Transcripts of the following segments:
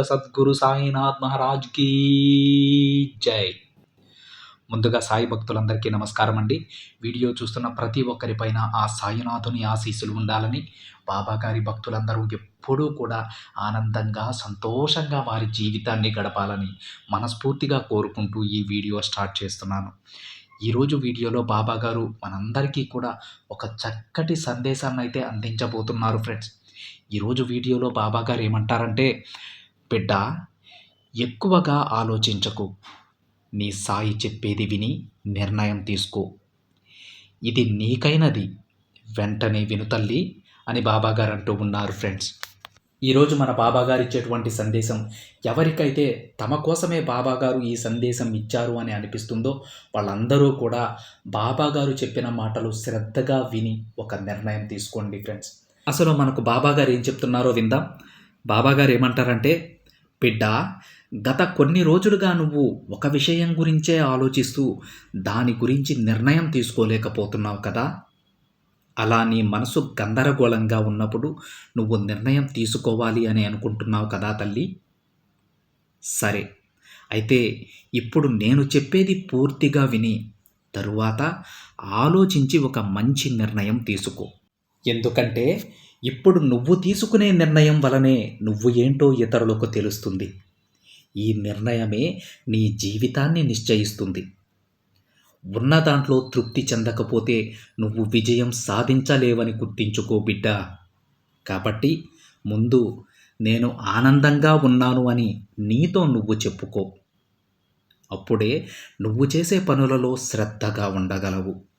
సమర్థ సద్గురు సాయినాథ్ మహారాజ్ కీ జై. ముందుగా సాయి భక్తులందరికీ నమస్కారం అండి. వీడియో చూస్తున్న ప్రతి ఒక్కరిపైన ఆ సాయినాథుని ఆశీస్సులు ఉండాలని బాబాగారి భక్తులందరూ ఎప్పుడూ కూడా ఆనందంగా సంతోషంగా వారి జీవితాన్ని గడపాలని మనస్ఫూర్తిగా కోరుకుంటూ ఈ వీడియో స్టార్ట్ చేస్తున్నాను. ఈరోజు వీడియోలో బాబా గారు మనందరికీ కూడా ఒక చక్కటి సందేశాన్ని అయితే అందించబోతున్నారు ఫ్రెండ్స్. ఈరోజు వీడియోలో బాబాగారు ఏమంటారంటే బిడ్డ ఎక్కువగా ఆలోచించకు. నీ సాయి చెప్పేది విని నిర్ణయం తీసుకో. ఇది నీకైనది. వెంటనే వినుతల్లి అని బాబాగారు అంటూ ఉన్నారు ఫ్రెండ్స్. ఈరోజు మన బాబాగారు ఇచ్చేటువంటి సందేశం ఎవరికైతే తమ కోసమే బాబాగారు ఈ సందేశం ఇచ్చారు అని అనిపిస్తుందో వాళ్ళందరూ కూడా బాబాగారు చెప్పిన మాటలు శ్రద్ధగా విని ఒక నిర్ణయం తీసుకోండి ఫ్రెండ్స్. అసలు మనకు బాబాగారు ఏం చెప్తున్నారో విందాం. బాబాగారు ఏమంటారంటే బిడ్డ గత కొన్ని రోజులుగా నువ్వు ఒక విషయం గురించే ఆలోచిస్తూ దాని గురించి నిర్ణయం తీసుకోలేకపోతున్నావు కదా? అలా నీ మనసు గందరగోళంగా ఉన్నప్పుడు నువ్వు నిర్ణయం తీసుకోవాలి అని అనుకుంటున్నావు కదా తల్లి? సరే అయితే ఇప్పుడు నేను చెప్పేది పూర్తిగా విని తరువాత ఆలోచించి ఒక మంచి నిర్ణయం తీసుకో. ఎందుకంటే ఇప్పుడు నువ్వు తీసుకునే నిర్ణయం వలనే నువ్వు ఏంటో ఇతరులకు తెలుస్తుంది. ఈ నిర్ణయమే నీ జీవితాన్ని నిశ్చయిస్తుంది. ఉన్న దాంట్లో తృప్తి చెందకపోతే నువ్వు విజయం సాధించలేవని గుర్తించుకో బిడ్డ. కాబట్టి ముందు నేను ఆనందంగా ఉన్నాను అని నీతో నువ్వు చెప్పుకో. అప్పుడే నువ్వు చేసే పనులలో శ్రద్ధగా ఉండగలవు.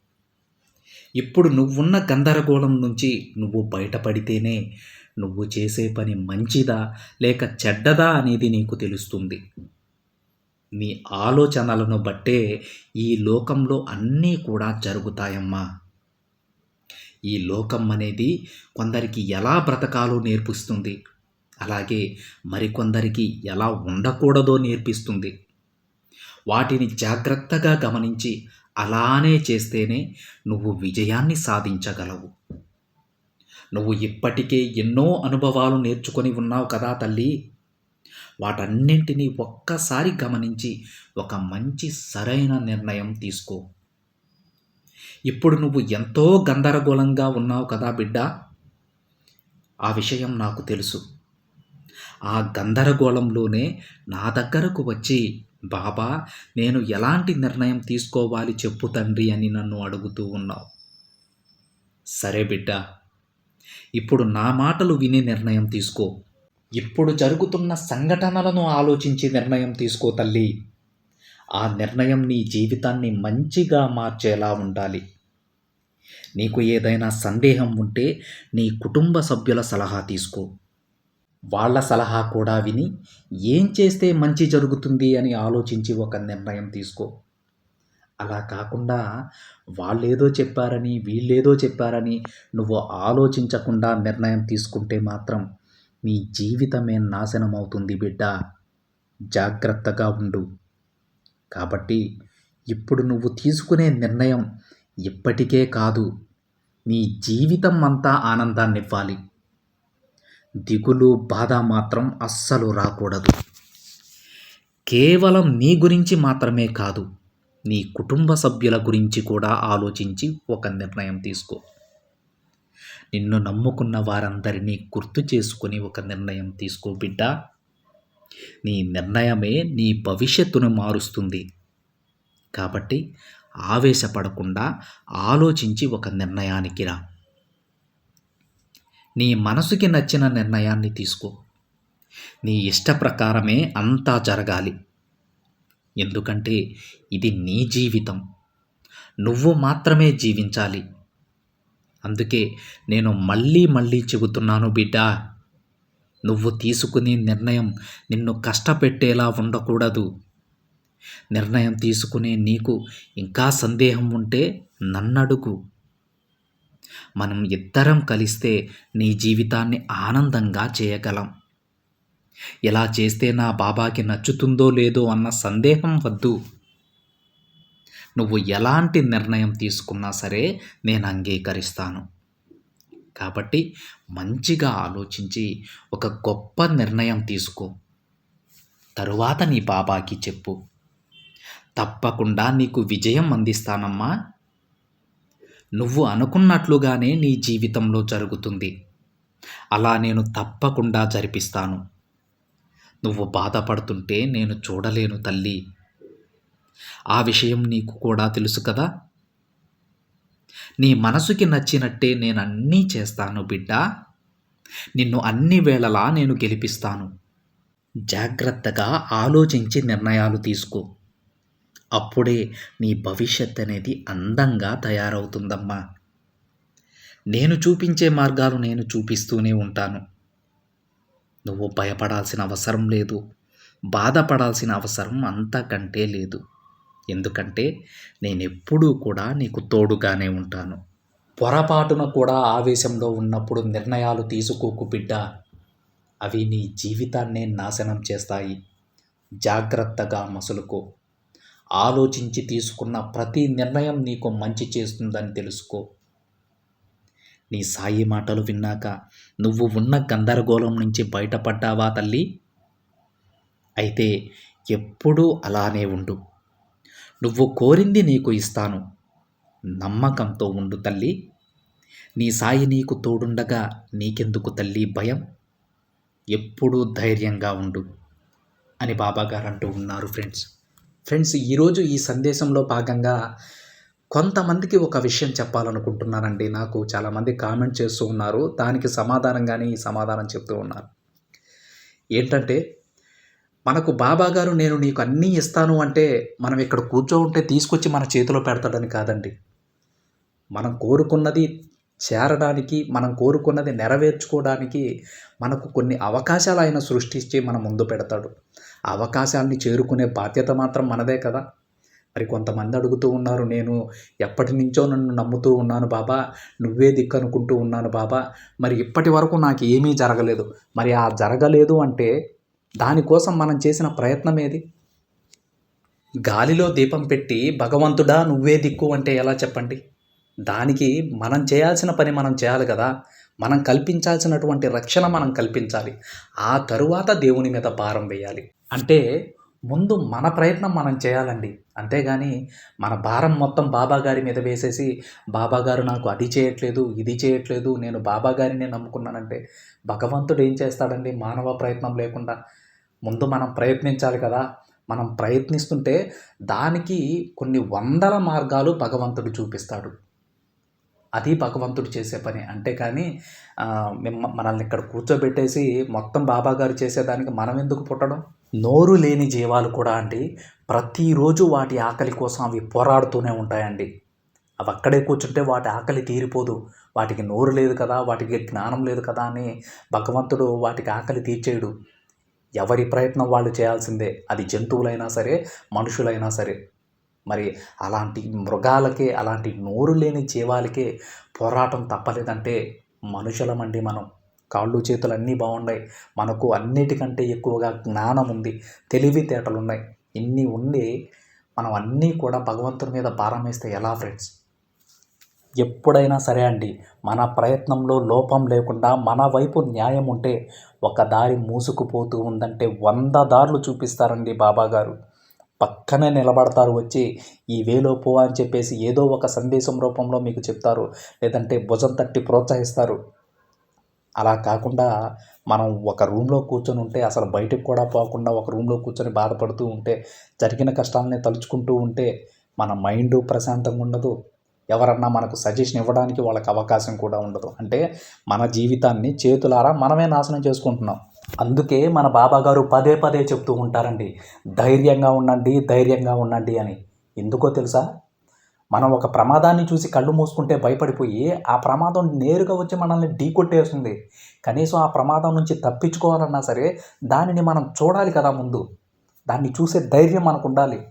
ఇప్పుడు నువ్వున్న గందరగోళం నుంచి నువ్వు బయటపడితేనే నువ్వు చేసే పని మంచిదా లేక చెడ్డదా అనేది నీకు తెలుస్తుంది. నీ ఆలోచనలను బట్టే ఈ లోకంలో అన్నీ కూడా జరుగుతాయమ్మా. ఈ లోకం అనేది కొందరికి ఎలా బ్రతకాలో నేర్పిస్తుంది. అలాగే మరికొందరికి ఎలా ఉండకూడదో నేర్పిస్తుంది. వాటిని జాగ్రత్తగా గమనించి అలానే చేస్తేనే నువ్వు విజయాన్ని సాధించగలవు. నువ్వు ఇప్పటికే ఎన్నో అనుభవాలు నేర్చుకొని ఉన్నావు కదా తల్లి. వాటన్నింటినీ ఒక్కసారి గమనించి ఒక మంచి సరైన నిర్ణయం తీసుకో. ఇప్పుడు నువ్వు ఎంతో గందరగోళంగా ఉన్నావు కదా బిడ్డ. ఆ విషయం నాకు తెలుసు. ఆ గందరగోళంలోనే నా దగ్గరకు వచ్చి బాబా నేను ఎలాంటి నిర్ణయం తీసుకోవాలి చెప్పు తండ్రి అని నన్ను అడుగుతూ ఉన్నావు. సరే బిడ్డ ఇప్పుడు నా మాటలు విని నిర్ణయం తీసుకో. ఇప్పుడు జరుగుతున్న సంఘటనలను ఆలోచించి నిర్ణయం తీసుకో తల్లి. ఆ నిర్ణయం నీ జీవితాన్ని మంచిగా మార్చేలా ఉండాలి. నీకు ఏదైనా సందేహం ఉంటే నీ కుటుంబ సభ్యుల సలహా తీసుకో. వాళ్ళ సలహా కూడా విని ఏం చేస్తే మంచి జరుగుతుంది అని ఆలోచించి ఒక నిర్ణయం తీసుకో. అలా కాకుండా వాళ్ళేదో చెప్పారని వీళ్ళేదో చెప్పారని నువ్వు ఆలోచించకుండా నిర్ణయం తీసుకుంటే మాత్రం నీ జీవితమే నాశనం అవుతుంది బిడ్డ. జాగ్రత్తగా ఉండు. కాబట్టి ఇప్పుడు నువ్వు తీసుకునే నిర్ణయం ఇప్పటికే కాదు నీ జీవితం అంతా ఆనందాన్నివ్వాలి. దిగులు బాధ మాత్రం అస్సలు రాకూడదు. కేవలం నీ గురించి మాత్రమే కాదు నీ కుటుంబ సభ్యుల గురించి కూడా ఆలోచించి ఒక నిర్ణయం తీసుకో. నిన్ను నమ్ముకున్న వారందరినీ గుర్తు చేసుకుని ఒక నిర్ణయం తీసుకో బిడ్డ. నీ నిర్ణయమే నీ భవిష్యత్తును మారుస్తుంది. కాబట్టి ఆవేశపడకుండా ఆలోచించి ఒక నిర్ణయానికి రా. నీ మనసుకి నచ్చిన నిర్ణయాన్ని తీసుకో. నీ ఇష్ట ప్రకారమే అంతా జరగాలి. ఎందుకంటే ఇది నీ జీవితం. నువ్వు మాత్రమే జీవించాలి. అందుకే నేను మళ్ళీ మళ్ళీ చెబుతున్నాను బిడ్డ నువ్వు తీసుకునే నిర్ణయం నిన్ను కష్టపెట్టేలా ఉండకూడదు. నిర్ణయం తీసుకునే నీకు ఇంకా సందేహం ఉంటే నన్నడుగు. మనం ఇద్దరం కలిస్తే నీ జీవితాన్ని ఆనందంగా చేయగలం. ఎలా చేస్తే నా బాబాకి నచ్చుతుందో లేదో అన్న సందేహం వద్దు. నువ్వు ఎలాంటి నిర్ణయం తీసుకున్నా సరే నేను అంగీకరిస్తాను. కాబట్టి మంచిగా ఆలోచించి ఒక గొప్ప నిర్ణయం తీసుకో. తరువాత నీ బాబాకి చెప్పు. తప్పకుండా నీకు విజయం అందిస్తానమ్మా. నువ్వు అనుకున్నట్లుగానే నీ జీవితంలో జరుగుతుంది. అలా నేను తప్పకుండా జరిపిస్తాను. నువ్వు బాధపడుతుంటే నేను చూడలేను తల్లి. ఆ విషయం నీకు కూడా తెలుసు కదా? నీ మనసుకి నచ్చినట్టే నేను అన్నీ చేస్తాను బిడ్డ. నిన్ను అన్ని వేళలా నేను గెలిపిస్తాను. జాగ్రత్తగా ఆలోచించి నిర్ణయాలు తీసుకో. అప్పుడే నీ భవిష్యత్ అనేది అందంగా తయారవుతుందమ్మా. నేను చూపించే మార్గాలు నేను చూపిస్తూనే ఉంటాను. నువ్వు భయపడాల్సిన అవసరం లేదు. బాధపడాల్సిన అవసరం అంతకంటే లేదు. ఎందుకంటే నేను ఎప్పుడూ కూడా నీకు తోడుగానే ఉంటాను. పొరపాటున కూడా ఆవేశంలో ఉన్నప్పుడు నిర్ణయాలు తీసుకోకు బిడ్డ. అవి నీ జీవితాన్నే నాశనం చేస్తాయి. జాగ్రత్తగా మసులుకో. ఆలోచించి తీసుకున్న ప్రతి నిర్ణయం నీకు మంచి చేస్తుందని తెలుసుకో. నీ సాయి మాటలు విన్నాక నువ్వు ఉన్న గందరగోళం నుంచి బయటపడ్డావా తల్లి? అయితే ఎప్పుడూ అలానే ఉండు. నువ్వు కోరింది నీకు ఇస్తాను. నమ్మకంతో ఉండు తల్లి. నీ సాయి నీకు తోడుండగా నీకెందుకు తల్లి భయం? ఎప్పుడూ ధైర్యంగా ఉండు అని బాబాగారు అంటూ ఉన్నారు ఫ్రెండ్స్. ఫ్రెండ్స్ ఈరోజు ఈ సందేశంలో భాగంగా కొంతమందికి ఒక విషయం చెప్పాలనుకుంటున్నానండి నాకు చాలామంది కామెంట్ చేస్తూ ఉన్నారు. దానికి సమాధానంగానే ఈ సమాధానం చెప్తూ ఉన్నారు. ఏంటంటే మనకు బాబా గారు నేను నీకు అన్నీ ఇస్తాను అంటే మనం ఇక్కడ కూర్చో ఉంటే తీసుకొచ్చి మన చేతిలో పెడతాడని కాదండి. మనం కోరుకున్నది చేరడానికి మనం కోరుకున్నది నెరవేర్చుకోవడానికి మనకు కొన్ని అవకాశాలు ఆయన సృష్టించి మన ముందు పెడతాడు. అవకాశాలని చేరుకునే బాధ్యత మాత్రం మనదే కదా. మరి కొంతమంది అడుగుతూ ఉన్నారు నేను ఎప్పటి నుంచో నన్ను నమ్ముతూ ఉన్నాను బాబా నువ్వే దిక్కు అనుకుంటూ ఉన్నాను బాబా మరి ఇప్పటి వరకు నాకు ఏమీ జరగలేదు. మరి ఆ జరగలేదు అంటే దానికోసం మనం చేసిన ప్రయత్నం ఏది? గాలిలో దీపం పెట్టి భగవంతుడా నువ్వే దిక్కు అంటే ఎలా చెప్పండి? దానికి మనం చేయాల్సిన పని మనం చేయాలి కదా. మనం కల్పించాల్సినటువంటి రక్షణ మనం కల్పించాలి. ఆ తరువాత దేవుని మీద భారం వేయాలి. అంటే ముందు మన ప్రయత్నం మనం చేయాలండి. అంతేగాని మన భారం మొత్తం బాబా గారి మీద వేసేసి బాబాగారు నాకు అది చేయట్లేదు ఇది చేయట్లేదు నేను బాబాగారిని నమ్ముకున్నానంటే భగవంతుడు ఏం చేస్తాడండి? మానవ ప్రయత్నం లేకుండా. ముందు మనం ప్రయత్నించాలి కదా. మనం ప్రయత్నిస్తుంటే దానికి కొన్ని వందల మార్గాలు భగవంతుడు చూపిస్తాడు. అది భగవంతుడు చేసే పని. అంటే కానీ మిమ్మ మనల్ని ఇక్కడ కూర్చోబెట్టేసి మొత్తం బాబాగారు చేసేదానికి మనం ఎందుకు పుట్టడం? నోరు లేని జీవాలు కూడా అండి ప్రతిరోజు వాటి ఆకలి కోసం అవి పోరాడుతూనే ఉంటాయండి. అవి అక్కడే కూర్చుంటే వాటి ఆకలి తీరిపోదు. వాటికి నోరు లేదు కదా వాటికి జ్ఞానం లేదు కదా అని భగవంతుడు వాటికి ఆకలి తీర్చేయడు. ఎవరి ప్రయత్నం వాళ్ళు చేయాల్సిందే. అది జంతువులైనా సరే మనుషులైనా సరే. మరి అలాంటి మృగాలకే అలాంటి నోరు లేని జీవాలకే పోరాటం తప్పలేదంటే మనుషులమండి మనం. కాళ్ళు చేతులు అన్నీ బాగున్నాయి. మనకు అన్నిటికంటే ఎక్కువగా జ్ఞానం ఉంది తెలివితేటలు ఉన్నాయి ఇన్ని ఉండి మనం అన్నీ కూడా భగవంతుని మీద భారం వేస్తే ఎలా ఫ్రెండ్స్? ఎప్పుడైనా సరే అండి మన ప్రయత్నంలో లోపం లేకుండా మన వైపు న్యాయం ఉంటే ఒక దారి మూసుకుపోతూ ఉందంటే వంద దారులు చూపిస్తారండి బాబా గారు పక్కనే నిలబడతారు వచ్చి ఈ వేలో పో అని చెప్పేసి ఏదో ఒక సందేశం రూపంలో మీకు చెప్తారు లేదంటే భుజం తట్టి ప్రోత్సహిస్తారు. అలా కాకుండా మనం ఒక రూమ్లో కూర్చొని ఉంటే అసలు బయటకు కూడా పోకుండా ఒక రూమ్లో కూర్చొని బాధపడుతూ ఉంటే జరిగిన కష్టాలని తలుచుకుంటూ ఉంటే మన మైండ్ ప్రశాంతంగా ఉండదు. ఎవరన్నా మనకు సజెషన్ ఇవ్వడానికి వాళ్ళకి అవకాశం కూడా ఉండదు. అంటే మన జీవితాన్ని చేతులారా మనమే నాశనం చేసుకుంటున్నాం. అందుకే మన బాబాగారు పదే పదే చెప్తూ ఉంటారండి ధైర్యంగా ఉండండి ధైర్యంగా ఉండండి అని. ఎందుకో తెలుసా? మనం ఒక ప్రమాదాన్ని చూసి కళ్ళు మూసుకుంటే భయపడిపోయి ఆ ప్రమాదం నేరుగా వచ్చి మనల్ని ఢీకొట్టేస్తుంది. కనీసం ఆ ప్రమాదం నుంచి తప్పించుకోవాలన్నా సరే దానిని మనం చూడాలి కదా ముందు. దాన్ని చూసే ధైర్యం మనకు ఉండాలి.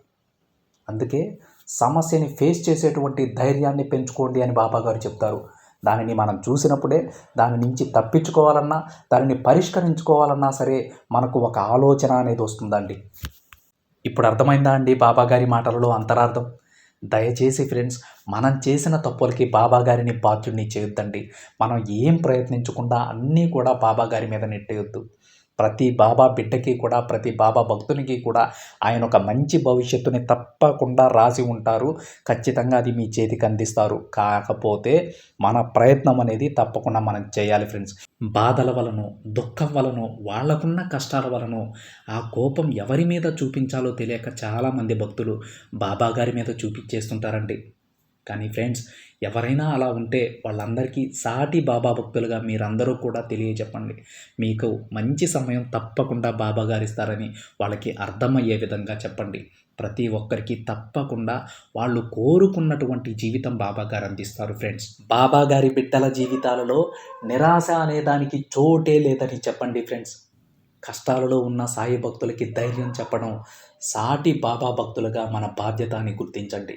అందుకే సమస్యని ఫేస్ చేసేటువంటి ధైర్యాన్ని పెంచుకోండి అని బాబాగారు చెప్తారు. దానిని మనం చూసినప్పుడే దాని నుంచి తప్పించుకోవాలన్నా దానిని పరిష్కరించుకోవాలన్నా సరే మనకు ఒక ఆలోచన అనేది వస్తుందండి. ఇప్పుడు అర్థమైందా అండి బాబాగారి మాటలలో అంతరార్థం? దయచేసి ఫ్రెండ్స్ మనం చేసిన తప్పులకి బాబా గారిని బాధ్యుడిని చేయొద్దండి. మనం ఏం ప్రయత్నించకుండా అన్నీ కూడా బాబా గారి మీద నెట్టేయొద్దు. ప్రతి బాబా బిడ్డకి కూడా ప్రతి బాబా భక్తునికి కూడా ఆయన ఒక మంచి భవిష్యత్తుని తప్పకుండా రాసి ఉంటారు. ఖచ్చితంగా అది మీ చేతికి అందిస్తారు. కాకపోతే మన ప్రయత్నం అనేది తప్పకుండా మనం చేయాలి ఫ్రెండ్స్. బాధల వలన దుఃఖం వలను వాళ్ళకున్న కష్టాల వలన ఆ కోపం ఎవరి మీద చూపించాలో తెలియక చాలామంది భక్తులు బాబా గారి మీద చూపించేస్తుంటారండి. కానీ ఫ్రెండ్స్ ఎవరైనా అలా ఉంటే వాళ్ళందరికీ సాటి బాబా భక్తులుగా మీరందరూ కూడా తెలియజెప్పండి. మీకు మంచి సమయం తప్పకుండా బాబా గారు ఇస్తారని వాళ్ళకి అర్థమయ్యే విధంగా చెప్పండి. ప్రతి ఒక్కరికి తప్పకుండా వాళ్ళు కోరుకున్నటువంటి జీవితం బాబా గారు అందిస్తారు ఫ్రెండ్స్. బాబా గారి బిడ్డల జీవితాలలో నిరాశ అనే దానికి చోటే లేదని చెప్పండి ఫ్రెండ్స్. కష్టాలలో ఉన్న సాయి భక్తులకి ధైర్యం చెప్పడం సాటి బాబా భక్తులుగా మన బాధ్యత అని గుర్తించండి.